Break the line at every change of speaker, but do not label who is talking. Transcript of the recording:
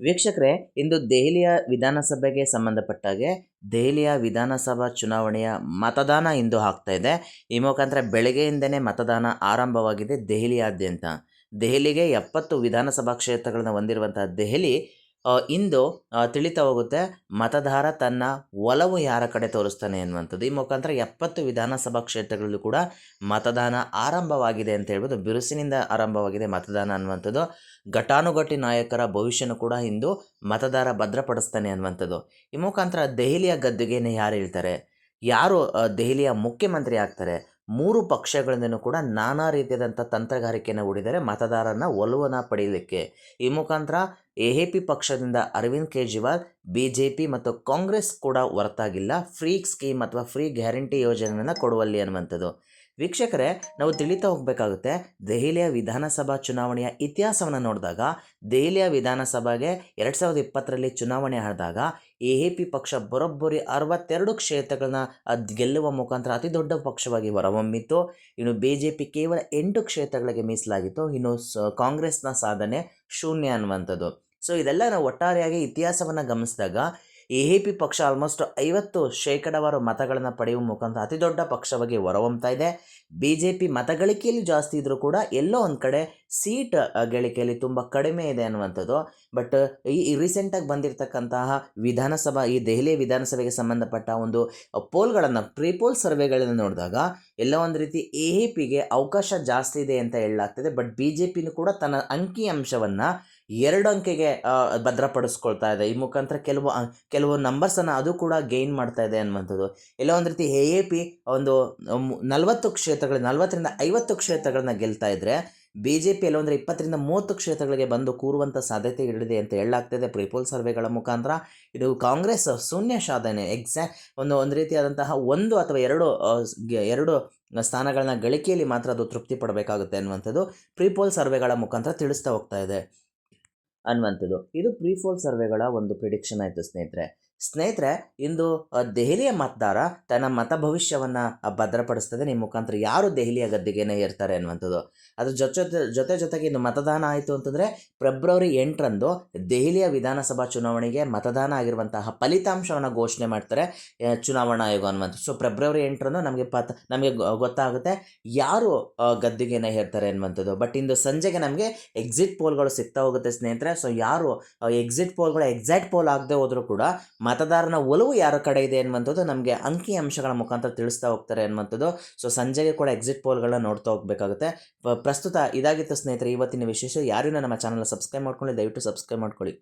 ವೀಕ್ಷಕರೇ, ಇಂದು ದೆಹಲಿಯ ವಿಧಾನಸಭೆಗೆ ಸಂಬಂಧಪಟ್ಟಾಗೆ ದೆಹಲಿಯ ವಿಧಾನಸಭಾ ಚುನಾವಣೆಯ ಮತದಾನ ಇಂದು ಆಗ್ತಾ ಇದೆ. ಈ ಮುಖಾಂತರ ಬೆಳಗ್ಗೆಯಿಂದನೇ ಮತದಾನ ಆರಂಭವಾಗಿದೆ ದೆಹಲಿಯಾದ್ಯಂತ. ದೆಹಲಿಗೆ ಎಪ್ಪತ್ತು ವಿಧಾನಸಭಾ ಕ್ಷೇತ್ರಗಳನ್ನು ಹೊಂದಿರುವಂತಹ ದೆಹಲಿ ಇಂದು ತಿಳಿತಾ ಹೋಗುತ್ತೆ, ಮತದಾರ ತನ್ನ ಒಲವು ಯಾರ ಕಡೆ ತೋರಿಸ್ತಾನೆ ಅನ್ನುವಂಥದ್ದು ಈ ಮುಖಾಂತರ ಎಪ್ಪತ್ತು ವಿಧಾನಸಭಾ ಕ್ಷೇತ್ರಗಳಲ್ಲೂ ಕೂಡ ಮತದಾನ ಆರಂಭವಾಗಿದೆ ಅಂತ ಹೇಳ್ಬೋದು. ಬಿರುಸಿನಿಂದ ಆರಂಭವಾಗಿದೆ ಮತದಾನ ಅನ್ನುವಂಥದ್ದು. ಘಟಾನುಘಟಿ ನಾಯಕರ ಭವಿಷ್ಯನೂ ಕೂಡ ಇಂದು ಮತದಾರ ಭದ್ರಪಡಿಸ್ತಾನೆ ಅನ್ನುವಂಥದ್ದು. ಈ ಮುಖಾಂತರ ದೆಹಲಿಯ ಗದ್ದುಗೆಯನ್ನು ಯಾರು ಹೇಳ್ತಾರೆ? ಯಾರು ದೆಹಲಿಯ ಮುಖ್ಯಮಂತ್ರಿ ಆಗ್ತಾರೆ? ಮೂರು ಪಕ್ಷಗಳಿಂದನೂ ಕೂಡ ನಾನಾ ರೀತಿಯಾದಂಥ ತಂತ್ರಗಾರಿಕೆಯನ್ನು ಹೂಡಿದರೆ ಮತದಾರನ ಒಲವನ್ನು ಪಡೆಯಲಿಕ್ಕೆ. ಈ ಮುಖಾಂತರ ಎ ಎ ಪಿ ಪಕ್ಷದಿಂದ Arvind Kejriwal, B J P ಮತ್ತು ಕಾಂಗ್ರೆಸ್ ಕೂಡ ಹೊರತಾಗಿಲ್ಲ. ಫ್ರೀ ಸ್ಕೀಮ್ ಅಥವಾ ಫ್ರೀ ಗ್ಯಾರಂಟಿ ಯೋಜನೆಯನ್ನು ಕೊಡುವಲ್ಲಿ ಅನ್ನುವಂಥದ್ದು. ವೀಕ್ಷಕರೇ, ನಾವು ತಿಳಿತಾ ಹೋಗಬೇಕಾಗುತ್ತೆ, ದೆಹಲಿಯ ವಿಧಾನಸಭಾ ಚುನಾವಣೆಯ ಇತಿಹಾಸವನ್ನು ನೋಡಿದಾಗ, ದೆಹಲಿಯ ವಿಧಾನಸಭೆಗೆ ಎರಡು ಸಾವಿರದ ಇಪ್ಪತ್ತರಲ್ಲಿ ಚುನಾವಣೆ ಆದಾಗ ಎ ಎ ಪಿ ಪಕ್ಷ ಬರೋಬ್ಬರಿ ಅರವತ್ತೆರಡು ಕ್ಷೇತ್ರಗಳನ್ನ ಗೆಲ್ಲುವ ಮುಖಾಂತರ ಅತಿ ದೊಡ್ಡ ಪಕ್ಷವಾಗಿ ಹೊರಹೊಮ್ಮಿತ್ತು. ಇನ್ನು ಬಿ ಜೆ ಪಿ ಕೇವಲ ಎಂಟು ಕ್ಷೇತ್ರಗಳಿಗೆ ಮೀಸಲಾಗಿತ್ತು. ಇನ್ನು ಕಾಂಗ್ರೆಸ್ನ ಸಾಧನೆ ಶೂನ್ಯ ಅನ್ನುವಂಥದ್ದು. ಸೊ ಇದೆಲ್ಲ ನಾವು ಒಟ್ಟಾರೆಯಾಗಿ ಇತಿಹಾಸವನ್ನು ಗಮನಿಸಿದಾಗ ಎ ಎ ಪಿ ಪಕ್ಷ ಆಲ್ಮೋಸ್ಟ್ ಐವತ್ತು ಶೇಕಡಾವಾರು ಮತಗಳನ್ನು ಪಡೆಯುವ ಮುಖಾಂತರ ಅತಿ ದೊಡ್ಡ ಪಕ್ಷವಾಗಿ ಹೊರಹೊಮ್ತಾ ಇದೆ. ಬಿ ಜೆ ಪಿ ಮತಗಳಿಕೆಯಲ್ಲಿ ಜಾಸ್ತಿ ಇದ್ದರೂ ಕೂಡ ಎಲ್ಲೋ ಒಂದು ಕಡೆ ಸೀಟ್ ಗಳಿಕೆಯಲ್ಲಿ ತುಂಬ ಕಡಿಮೆ ಇದೆ ಅನ್ನುವಂಥದ್ದು. ಬಟ್ ಈ ರೀಸೆಂಟಾಗಿ ಬಂದಿರತಕ್ಕಂತಹ ವಿಧಾನಸಭಾ, ಈ ದೆಹಲಿ ವಿಧಾನಸಭೆಗೆ ಸಂಬಂಧಪಟ್ಟ ಒಂದು ಪೋಲ್ಗಳನ್ನು ಪ್ರೀ ಪೋಲ್ ಸರ್ವೆಗಳನ್ನು ನೋಡಿದಾಗ ಎಲ್ಲ ಒಂದು ರೀತಿ ಎ ಎ ಪಿಗೆ ಅವಕಾಶ ಜಾಸ್ತಿ ಇದೆ ಅಂತ ಹೇಳಲಾಗ್ತದೆ. ಬಟ್ ಬಿ ಜೆ ಪಿನೂ ಕೂಡ ತನ್ನ ಅಂಕಿ ಅಂಶವನ್ನು ಎರಡು ಅಂಕೆಗೆ ಭದ್ರಪಡಿಸ್ಕೊಳ್ತಾ ಇದೆ. ಈ ಮುಖಾಂತರ ಕೆಲವು ಕೆಲವು ನಂಬರ್ಸನ್ನು ಅದು ಕೂಡ ಗೈನ್ ಮಾಡ್ತಾ ಇದೆ ಅನ್ನುವಂಥದ್ದು. ಎಲ್ಲ ಒಂದು ರೀತಿ ಎ ಎ ಪಿ ಒಂದು ನಲವತ್ತು ಕ್ಷೇತ್ರಗಳು, ನಲವತ್ತರಿಂದ ಐವತ್ತು ಕ್ಷೇತ್ರಗಳನ್ನ ಗೆಲ್ತಾ ಇದ್ರೆ ಬಿ ಜೆ ಪಿ ಎಲ್ಲೊಂದರೆ ಇಪ್ಪತ್ತರಿಂದ ಮೂವತ್ತು ಕ್ಷೇತ್ರಗಳಿಗೆ ಬಂದು ಕೂರುವಂಥ ಸಾಧ್ಯತೆ ಇರಲಿದೆ ಅಂತ ಹೇಳಲಾಗ್ತಿದೆ ಪ್ರಿಪೋಲ್ ಸರ್ವೆಗಳ ಮುಖಾಂತರ. ಇದು ಕಾಂಗ್ರೆಸ್ ಶೂನ್ಯ ಸಾಧನೆ. ಎಕ್ಸಾ ಒಂದು ಒಂದು ರೀತಿಯಾದಂತಹ ಒಂದು ಅಥವಾ ಎರಡು ಎರಡು ಸ್ಥಾನಗಳನ್ನ ಗಳಿಕೆಯಲ್ಲಿ ಮಾತ್ರ ಅದು ತೃಪ್ತಿ ಪಡಬೇಕಾಗುತ್ತೆ ಅನ್ನುವಂಥದ್ದು. ಪ್ರಿಪೋಲ್ ಸರ್ವೆಗಳ ಮುಖಾಂತರ ತಿಳಿಸ್ತಾ ಹೋಗ್ತಾ ಇದೆ. ಅನ್ನುವಂಥದ್ದು. ಇದು ಪ್ರೀಫೋಲ್ ಸರ್ವೆಗಳ ಒಂದು ಪ್ರಿಡಿಕ್ಷನ್ ಆಯಿತು ಸ್ನೇಹಿತರೆ. ಸ್ನೇಹಿತರೆ, ಇಂದು ದೆಹಲಿಯ ಮತದಾರ ತನ್ನ ಮತ ಭವಿಷ್ಯವನ್ನು ಭದ್ರಪಡಿಸ್ತದೆ. ನಿಮ್ಮ ಮುಖಾಂತರ ಯಾರು ದೆಹಲಿಯ ಗದ್ದಿಗೆನ ಇರ್ತಾರೆ ಅನ್ನುವಂಥದ್ದು. ಅದ್ರ ಜೊತೆ ಜೊತೆ ಜೊತೆಗೆ ಇನ್ನು ಮತದಾನ ಆಯಿತು ಅಂತಂದರೆ, ಫೆಬ್ರವರಿ ಎಂಟರಂದು ದೆಹಲಿಯ ವಿಧಾನಸಭಾ ಚುನಾವಣೆಗೆ ಮತದಾನ ಆಗಿರುವಂತಹ ಫಲಿತಾಂಶವನ್ನು ಘೋಷಣೆ ಮಾಡ್ತಾರೆ ಚುನಾವಣಾ ಆಯೋಗ ಅನ್ನುವಂಥ ಸೊ ಫೆಬ್ರವರಿ ಎಂಟರಂದು ನಮಗೆ ಪತ್, ನಮಗೆ ಗೊತ್ತಾಗುತ್ತೆ ಯಾರು ಗದ್ದಿಗೆನೇ ಇರ್ತಾರೆ ಅನ್ನುವಂಥದ್ದು. ಬಟ್ ಇಂದು ಸಂಜೆಗೆ ನಮಗೆ ಎಕ್ಸಿಟ್ ಪೋಲ್ಗಳು ಸಿಗ್ತಾ ಹೋಗುತ್ತೆ ಸ್ನೇಹಿತರೆ. ಸೊ ಯಾರು ಎಕ್ಸಿಟ್ ಪೋಲ್ಗಳು ಎಕ್ಸಾಕ್ಟ್ ಪೋಲ್ ಆಗದೆ ಹೋದರೂ ಕೂಡ ಮತದಾರನ ಒಲವು ಯಾರ ಕಡೆ ಇದೆ ಅನ್ನುವಂಥದ್ದು ನಮಗೆ ಅಂಕಿ ಅಂಶಗಳ ಮುಖಾಂತರ ತಿಳಿಸ್ತಾ ಹೋಗ್ತಾರೆ ಅನ್ನುವಂಥದ್ದು ಸೊ ಸಂಜೆಗೆ ಕೂಡ ಎಕ್ಸಿಟ್ ಪೋಲ್ಗಳನ್ನ ನೋಡ್ತಾ ಹೋಗಬೇಕಾಗುತ್ತೆ. ಪ್ರಸ್ತುತ ಇದಾಗಿತ್ತು ಸ್ನೇಹಿತರೆ, ಇವತ್ತಿನ ವಿಶೇಷ ಯಾರಿನ ನಮ್ಮ ಚಾನಲ್ ಸಬ್ಸ್ಕ್ರೈಬ್ ಮಾಡ್ಕೊಳ್ಳಿ ದಯವಿಟ್ಟು ಸಬ್ಸ್ಕ್ರೈಬ್ ಮಾಡ್ಕೊಳ್ಳಿ.